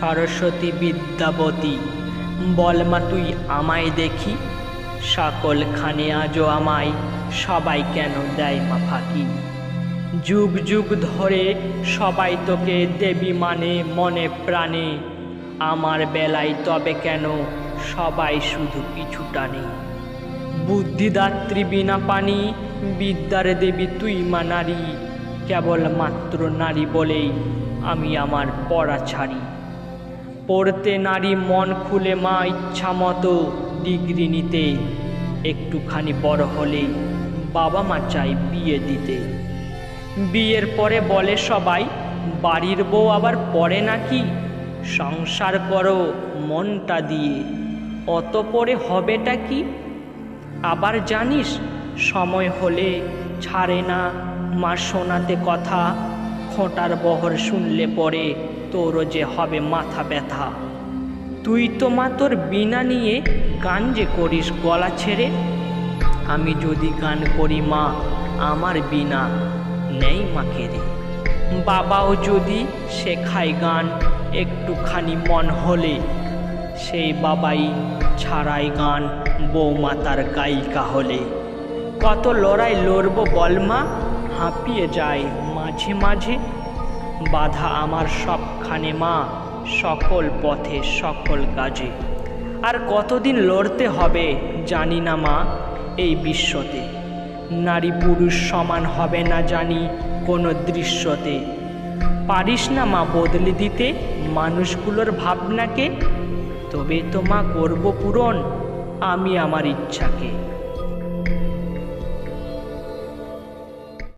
সরস্বতী বিদ্যাবতী বল মা তুই আমায় দেখি। সকল খানে আজও আমায়, সবাই কেন দেয় মা ফাঁকি? যুগ যুগ ধরে সবাই তোকে দেবী মানে মনে প্রাণে। আমার বেলায় তবে কেন সবাই শুধু পিছু টানে। বুদ্ধিদাত্রী বিনা পানি, বিদ্যার দেবী তুই মা নারী। কেবল মাত্র নারী বলেই আমি আমার পড়া ছাড়ি। পড়তে নারী মন খুলে মা ইচ্ছা মতো ডিগ্রি নিতে। একটুখানি বড় হলেই বাবা মা চাই বিয়ে দিতে। বিয়ের পরে বলে সবাই, বাড়ির বউ আবার পড়ে নাকি? সংসার করো মনটা দিয়ে অত পরে হবেটা কি? আবার জানিস, সময় হলে ছাড়ে না মা শোনাতে কথা, খোঁটার বহর শুনলে পরে তোরও যে হবে মাথা ব্যথা। তুই তো মা তোর বিনা নিয়ে গান যে করিস গলা ছেড়ে। আমি যদি গান করি মা, আমার বিনা নেই মাকে রে। বাবাও যদি শেখায় গান, একটুখানি মন হলে সেই বাবাই ছাড়াই গান বৌমা তার গায়িকা হলে। কত লড়াই লড়ব বলমা হাঁপিয়ে যায় মাঝে মাঝে বাধা আমার সবখানে মা, সকল পথে, সকল কাজে। আর কতদিন লড়তে হবে জানি না মা এই বিশ্বতে। নারী পুরুষ সমান হবে না জানি কোনো দৃশ্যতে। পারিস না মা বদলে দিতে মানুষগুলোর ভাবনাকে? তবে তো মা করব পূরণ, আমি আমার ইচ্ছাকে।